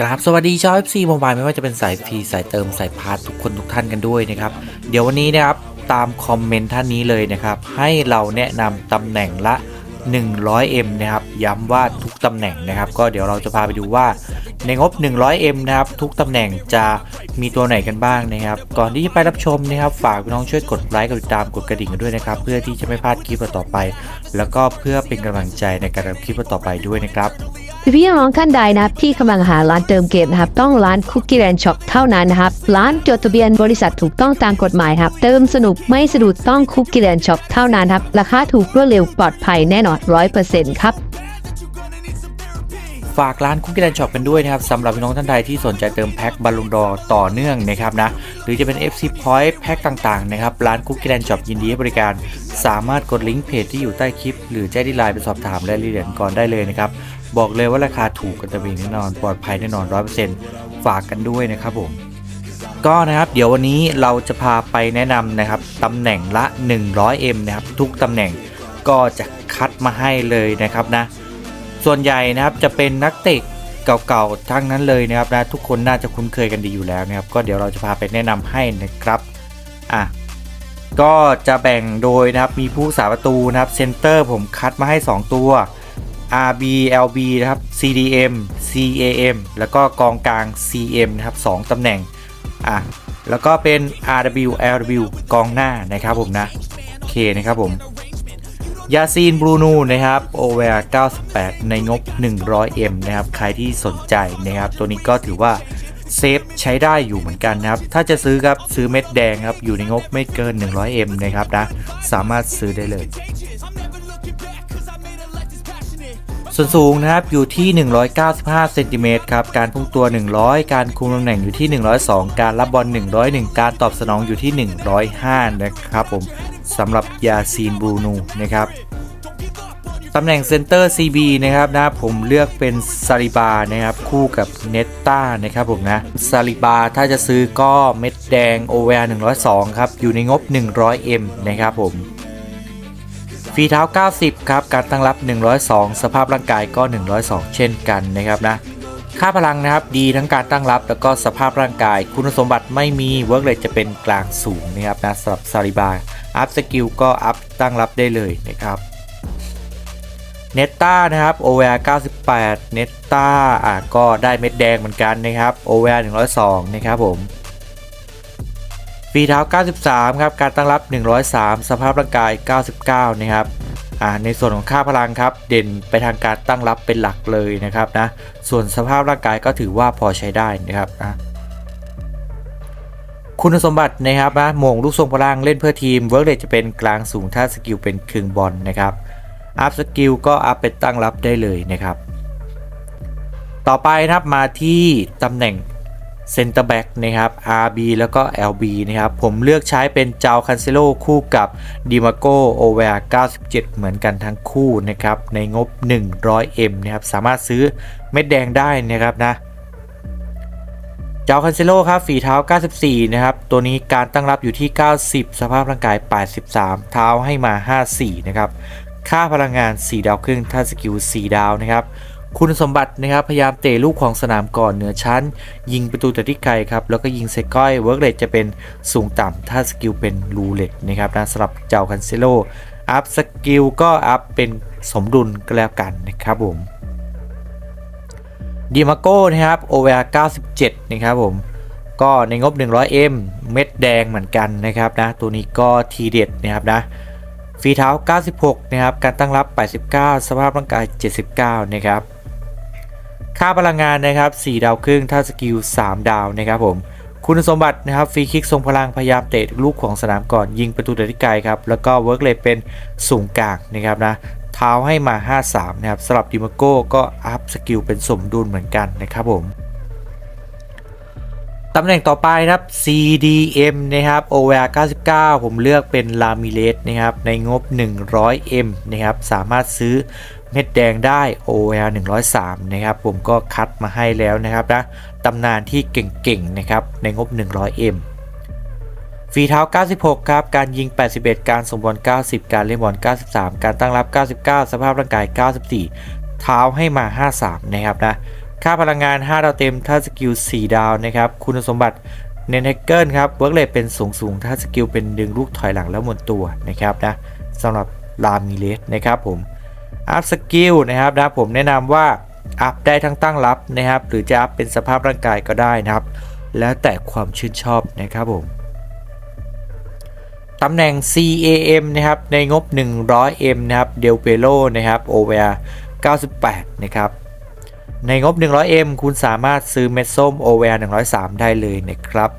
กราบสวัสดีชาว FC โมบายไม่ว่าจะเป็นสายฟรีสายเติมสายพาร์ททุกคนทุกท่านกันด้วยนะครับ เดี๋ยววันนี้นะครับตามคอมเมนต์ท่านนี้เลยนะครับ ให้เราแนะนำตำแหน่งละ 100M นะครับ ย้ำว่าทุกตำแหน่งนะครับ ก็เดี๋ยวเราจะพาไปดูว่าในงบ 100M นะครับ ทุกตำแหน่งจะมีตัวไหนกันบ้างนะครับ ก่อนที่จะไปรับชมนะครับ ฝากพี่น้องช่วยกดไลค์กดติดตามกดกระดิ่งกันด้วยนะครับ เพื่อที่จะไม่พลาดคลิปต่อไป แล้วก็เพื่อเป็นกำลังใจในการทำคลิปต่อไปด้วยนะครับ พี่น้องท่านใดนะครับที่กำลังหาร้านเติมเกมนะครับต้องร้านคุกกี้แลนด์ช็อปเท่านั้นนะครับร้านจดทะเบียนบริษัทถูกต้องตามกฎหมายครับเติมสนุกไม่สะดุดต้องคุกกี้แลนด์ช็อปเท่านั้นครับราคาถูกรวดเร็วปลอดภัยแน่นอนร้อยเปอร์เซ็นต์ครับฝากร้านคุกกี้แลนด์ช็อปกันด้วยนะครับสำหรับพี่น้องท่านใดที่สนใจเติมแพ็คบอลลูนดอต่อเนื่องนะครับนะหรือจะเป็น FC Point แพ็คต่างๆนะครับร้านคุกกี้แลนด์ช็อปยินดีให้บริการ สามารถกดลิงก์เพจที่อยู่ใต้คลิป หรือแจ้งที่ไลน์ไปสอบถามรายละเอียดก่อนได้เลยนะครับ บอกเลยว่าราคาถูกกันตะเวนแน่นอน ปลอดภัยแน่นอน100%ฝากกันด้วยนะครับผม ก็นะครับเดี๋ยววันนี้เราจะพาไปแนะนำนะครับตำแหน่งละ 100M นะครับ ทุกตำแหน่งก็จะคัดมาให้เลยนะครับนะ ส่วนใหญ่นะครับจะเป็นนักเตะเก่าๆทั้งนั้นเลยนะครับนะทุกคนน่าจะคุ้นเคยกันดีอยู่แล้วนะครับ ก็เดี๋ยวเราจะพาไปแนะนำให้นะครับอะก็จะแบ่งโดยนะครับมีผู้สาประตูนะครับเซนเตอร์ผมคัดมาให้ 2 ตัว RB LB นะครับ CDM CAM แล้วก็กองกลาง CM นะครับ2ตำแหน่งอะแล้วก็เป็น RW LW กองหน้านะครับผมนะโอเคนะครับผมยาซีนบรูนูนะครับโอเวอร์98 ในงบ 100M นะครับ ใครที่สนใจนะครับ ตัวนี้ก็ถือว่าเซฟใช้ได้อยู่เหมือนกันนะครับ ถ้าจะซื้อครับซื้อเม็ดแดงครับ อยู่ในงบไม่เกิน 100M นะครับนะ สามารถซื้อได้เลย ส่วนสูงนะครับอยู่ที่ 195เซนติเมตรครับ การพุ่งตัว 100 การคุมตำแหน่งอยู่ที่ 102 การรับบอล 101 การตอบสนองอยู่ที่ 105 นะครับผมสำหรับยาซีนบูนูนะครับตำแหน่งเซนเตอร์ CB นะครับนะผมเลือกเป็นซาลิบานะครับคู่กับเนตตานะครับผมนะซาลิบาถ้าจะซื้อก็เม็ดแดงโอเวอร์102 ครับ อยู่ในงบ 100M นะครับผม ฝีเท้า 90 ครับ การตั้งรับ 102 สภาพร่างกายก็ 102 เช่นกันนะครับนะ ค่าพลังนะครับดีทั้งการตั้งรับแล้วก็สภาพร่างกาย คุณสมบัติไม่มีเวิร์กเลยจะเป็นกลางสูงนะครับนะสำหรับซาริบาอัพสกิลก็อัพตั้งรับได้เลยนะครับเนตต้านะครับ OVR 98 เนตต้าอะก็ได้เม็ดแดงเหมือนกันนะครับ OVR 102 นะครับผม ฝีเท้า 93 ครับ การตั้งรับ 103 สภาพร่างกาย 99 นะครับอ่าในส่วนของค่าพลังครับ เด่นไปทางการตั้งรับเป็นหลักเลยนะครับนะ ส่วนสภาพร่างกายก็ถือว่าพอใช้ได้นะครับนะคุณสมบัตินะครับนะมงลูกทรงพลังเล่นเพื่อทีมเวิร์กเดจะเป็นกลางสูงถ้าสกิลเป็นครึ่งบอลนะครับอัพสกิลก็อัพเป็นตั้งรับได้เลยนะครับ ต่อไปนะครับมาที่ตำแหน่ง เซนเตอร์แบ็กนะครับ RB แล้วก็ LB นะครับ ผมเลือกใช้เป็นเจ้าคันเซโลคู่กับดิมาโกโอเวร์97 เหมือนกันทั้งคู่นะครับ ในงบ 100M นะครับ สามารถซื้อเม็ดแดงได้นะครับนะ เจ้าคันเซโลครับ ฝีเท้า 94 นะครับ ตัวนี้การตั้งรับอยู่ที่ 90 สภาพร่างกาย 83 เท้าให้มา 54 นะครับ ค่าพลังงาน 4 ดาวครึ่ง ถ้าสกิล 4 ดาวนะครับ คุณสมบัตินะครับพยายามเตะลูกของสนามก่อนเหนือชั้น ยิงประตูแต่ที่ไกลครับ แล้วก็ยิงใส่ก้อยเวิร์กเลทจะเป็นสูงต่ำถ้าสกิลเป็นรูเลตนะครับนะสำหรับเจ้าคันเซโลอัพสกิลก็อัพเป็นสมดุลก็แล้วกันนะครับผมดิมาโก้นะครับ OVR 97 นะครับผม ก็ในงบ 100M เม็ดแดงเหมือนกันนะครับนะ ตัวนี้ก็ทีเด็ดนะครับนะฝีเท้า 96 นะครับ การตั้งรับ 89 สภาพร่างกาย 79 นะครับ ค่าพลังงานนะครับ4ดาวครึ่งถ้าสกิล 3 ดาวนะครับผม คุณสมบัตินะครับฟรีคิกทรงพลังพยายามเตะลูกของสนามก่อนยิงประตูเดที่ไกลครับ แล้วก็เวิร์กเลทเป็นสูงกลางนะครับนะเท้าให้มา 53 นะครับสำหรับดิมาโก้ก็อัพสกิลเป็นสมดุลเหมือนกันนะครับผม ตำแหน่งต่อไปนะครับ CDM นะครับ OVR 99 ผมเลือกเป็นลามิเลสนะครับ ในงบ 100M นะครับ สามารถซื้อเม็ดแดงได้ OVR 103 นะครับ ผมก็คัดมาให้แล้วนะครับนะตำนานที่เก่งๆ นะครับ ในงบ 100M ฝีเท้า 96 ครับ การยิง 81 การส่งบอล 90 การเล่นบอล 93 การตั้งรับ 99 สภาพร่างกาย 94 เท้าให้มา 53 นะครับนะ ค่าพลังงาน 5 ดาวเต็ม ถ้าสกิล 4 ดาวนะครับ คุณสมบัติเนนแฮกเกิลครับ เวิร์กเลทเป็นสูงสูง ถ้าสกิลเป็นดึงลูกถอยหลังแล้วหมดตัวนะครับนะสำหรับลามิเลสนะครับผม อัพสกิลนะครับนะผมแนะนำว่าอัพได้ทั้งตั้งรับนะครับ หรือจะอัพเป็นสภาพร่างกายก็ได้นะครับ แล้วแต่ความชื่นชอบนะครับผมตำแหน่ง CAM นะครับ ในงบ 100M นะครับ เดลเปโลนะครับ OVR 98 นะครับ ในงบ 100M คุณสามารถซื้อเม็ดส้ม OVR 103 ได้เลยนะครับ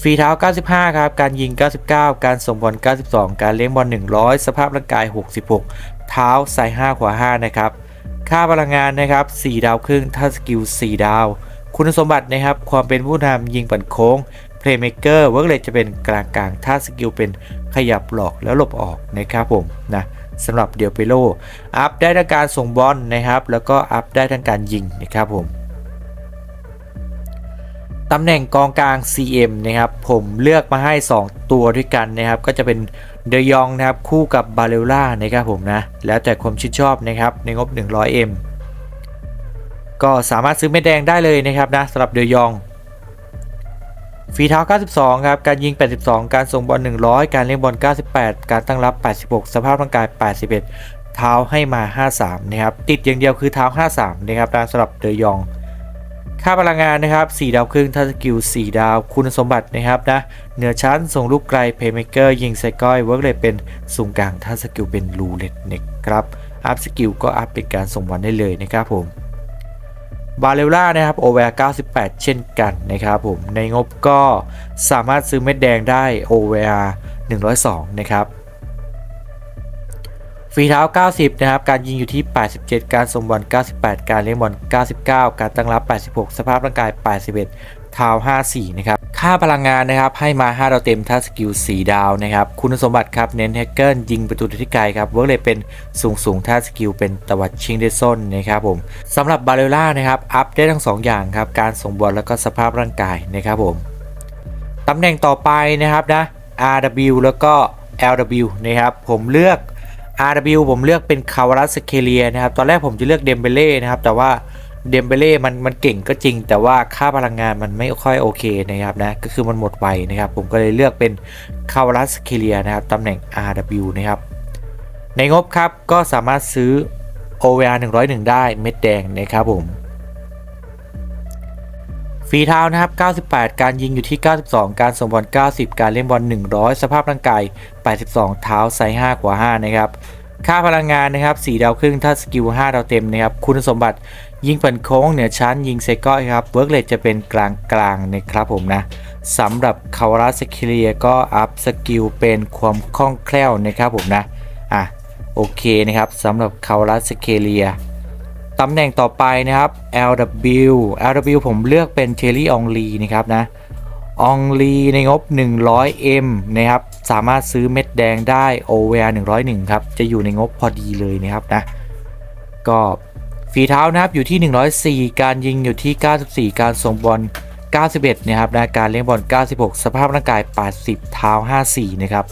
ฟรีเท้า 95 ครับ การยิง 99 การส่งบอล 92 การเลี้ยงบอล 100 สภาพร่างกาย 66 เท้าใส่5ขวา 5 นะครับ ค่าพลังงานนะครับ 4 ดาวครึ่ง ถ้าสกิล 4 ดาว คุณสมบัตินะครับ ความเป็นผู้นำยิงปั่นโค้ง เพลย์เม k เกอร์ เวิร์กเลจะเป็นกลางกลางๆ ถ้าสกิลเป็นขยับหลอกแล้วหลบออกนะครับผมนะ สำหรับเดียวเปโลอัพได้ทั้งการส่งบอลนะครับ แล้วก็อัพได้ทั้งการยิงนะครับผมตำแหน่งกองกลาง CM นะครับ ผมเลือกมาให้ 2 ตัวด้วยกันนะครับ ก็จะเป็นเดยองนะครับ คู่กับบาเลล่านะครับผมนะ แล้วแต่ความชื่นชอบนะครับในงบ 100M ก็สามารถซื้อเม็ดแดงได้เลยนะครับนะสำหรับเดยอง ฝีเท้า 92 ครับ การยิง 82 การส่งบอล 100 การเลี้ยงบอล 98 การตั้งรับ 86 สภาพร่างกาย 81 เท้าให้มา 53 นะครับ ติดอย่างเดียวคือเท้า 53 นะครับนะสำหรับเดยอง ค่าพลังงานนะครับ 4 ดาวครึ่งทัสกิล 4 ดาว คุณสมบัตินะครับนะ เหนือชั้น ส่งลูกไกล เพย์เมเกอร์ ยิงไซก้อย เวิร์กเลยเป็นสูงกลางทัสกิลเป็นรูเล็ตนะครับ อัพสกิลก็อัพเป็นการส่งบอลได้เลยนะครับผม บาเลล่านะครับโอเวอร์98 เช่นกันนะครับผมในงบก็สามารถซื้อเม็ดแดงได้โอเวอร์102 นะครับฝีเท้า 90 นะครับ การยิงอยู่ที่ 87 การส่งบอล 98 การเลี้ยงบอล 99 การตั้งรับ 86 สภาพร่างกาย 81เท้า54 นะครับ ค่าพลังงานนะครับให้มา 5 ดาวเต็มถ้าสกิล 4 ดาวนะครับ คุณสมบัติครับ เน้นแฮกเกิลยิงประตูที่ไกลครับ เวิร์กเลยเป็นสูงสูงถ้าสกิลเป็นตวัดชิงเดซอนนะครับผมสำหรับบาเลล่านะครับ อัพได้ทั้ง 2 อย่างครับ การส่งบอลแล้วก็สภาพร่างกายนะครับผมตำแหน่งต่อไปนะครับนะ RW แล้วก็ LW นะครับผมเลือก RW ผมเลือกเป็นคาวารัสเคเลียนะครับ ตอนแรกผมจะเลือกเดมเบเล่นะครับ แต่ว่า เดมเบเล่มันมันเก่งก็จริง แต่ว่าค่าพลังงานมันไม่ค่อยโอเคนะครับนะก็คือมันหมดไวนะครับ ผมก็เลยเลือกเป็นคาวรัสเคเลียนะครับตำแหน่ง RW นะครับ ในงบครับก็สามารถซื้อ OVR 101 ได้เม็ดแดงนะครับผมฝีเท้านะครับ 98 การยิงอยู่ที่ 92 การส่งบอล 90 การเล่นบอล 100 สภาพร่างกาย 82 เท้าไซส์5ขวา5 นะครับ ค่าพลังงานนะครับ 4 ดาวครึ่ง ถ้าสกิล 5 ดาวเต็มนะครับ คุณสมบัติ ยิงเปิดโค้งเหนือชั้นยิงเซก้อยครับเวิร์กเลทจะเป็นกลางกลางนะครับผมนะสำหรับคาวราสกิเลียก็อัพสกิลเป็นความคล่องแคล่วนะครับผมนะอะโอเคนะครับสำหรับคาวราสเกเลียตำแหน่งต่อไปนะครับ LW LW ผมเลือกเป็นเท r รี่องลีนะครับนะองลีในงบ 100M นะครับ สามารถซื้อเม็ดแดงได้ OVR 101 ครับ จะอยู่ในงบพอดีเลยนะครับนะ ก็ ฝีเท้านะครับอยู่ที่ 104 การยิงอยู่ที่ 94 การส่งบอล 91 นะครับนะการเลี้ยงบอล 96 สภาพร่างกาย 80 เท้า 54 นะครับ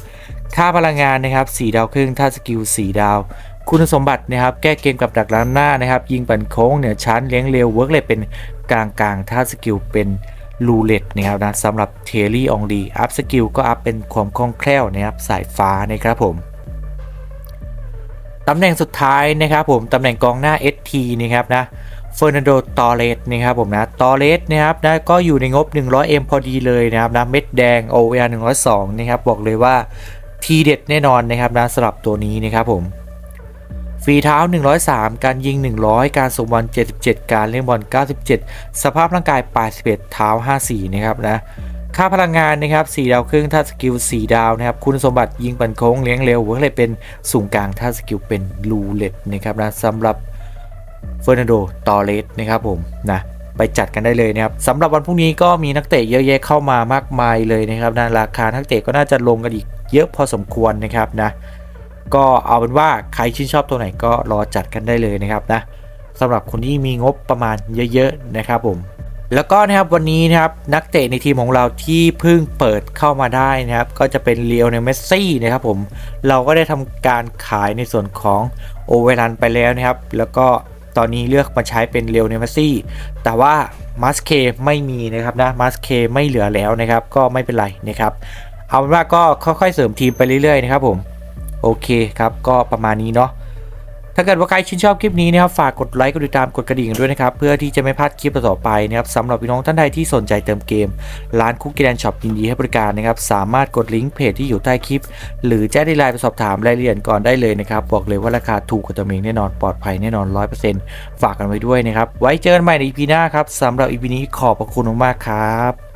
ค่าพลังงานนะครับ 4 ดาวครึ่ง ถ้าสกิล 4 ดาว คุณสมบัตินะครับ แก้เกมกับดักล้านหน้านะครับ ยิงปั่นโค้งเหนือชั้น เลี้ยงเร็ว เวิร์กเลยเป็นกลางกลางๆถ้าสกิลเป็นลูเลตนะครับนะสำหรับเทลลี่องลีอัพสกิลก็อัพเป็นความคล่องแคล่วนะครับ สายฟ้านะครับผม ตำแหน่งสุดท้ายนะครับผมตำแหน่งกองหน้า ST นะครับนะเฟอร์นันโด ตอเรสนะครับผมนะตอเรสนะครับนะก็อยู่ในงบ 100M พอดีเลยนะครับนะเม็ดแดง OVR 102นะครับบอกเลยว่าทีเด็ดแน่นอนนะครับนะสำหรับตัวนี้นะครับผมฝีเท้า 103 การยิง 100 การส่งบอล77 การเล่นบอล97 สภาพร่างกาย81เท้า 54 นะครับนะ ค่าพลังงานนะครับ4ดาวครึ่งถ้าสกิล4ดาวนะครับคุณสมบัติยิงปันโค้งเลี้ยงเร็วก็เลยเป็นสูงกลางถ้าสกิลเป็นลูเลตนะครับนะสำหรับเฟอร์นันโดตอเรสนะครับผมนะไปจัดกันได้เลยนะครับสำหรับวันพรุ่งนี้ก็มีนักเตะเยอะแยะเข้ามามากมายเลยนะครับนะราคานักเตะก็น่าจะลงกันอีกเยอะพอสมควรนะครับนะก็เอาเป็นว่าใครชื่นชอบตัวไหนก็รอจัดกันได้เลยนะครับนะสำหรับคนที่มีงบประมาณเยอะๆนะครับผม แล้วก็นะครับวันนี้นะครับนักเตะในทีมของเราที่เพิ่งเปิดเข้ามาได้นะครับ ก็จะเป็นเลียวเนลเมสซี่นะครับผมเราก็ได้ทำการขายในส่วนของโอเวรันไปแล้วนะครับ แล้วก็ตอนนี้เลือกมาใช้เป็นเรียวเนมซี่แต่ว่ามัสเคไม่มีนะครับนะมัสเคไม่เหลือแล้วนะครับ ก็ไม่เป็นไรนะครับเอาเป็นว่าก็ค่อยๆเสริมทีมไปเรื่อยๆนะครับผมโอเคครับก็ประมาณนี้เนาะ ถ้าเกิดว่าใครชื่นชอบคลิปนี้นะครับฝากกดไลค์กดติดตามกดกระดิ่งด้วยนะครับเพื่อที่จะไม่พลาดคลิปต่อไปนะครับสำหรับพี่น้องท่านใดที่สนใจเติมเกม ร้านคุกกี้แลนด์ช็อปยินดีให้บริการนะครับสามารถกดลิงก์เพจที่อยู่ใต้คลิป หรือแจ้งในไลน์ไปสอบถามรายละเอียดก่อนได้เลยนะครับบอกเลยว่าราคาถูกกว่าตัวเองแน่นอนปลอดภัยแน่นอน 100%ฝากกันไว้ด้วยนะครับไว้เจอกันใหม่ใน EP หน้าครับสำหรับ EP นี้ขอบพระคุณมากๆครับ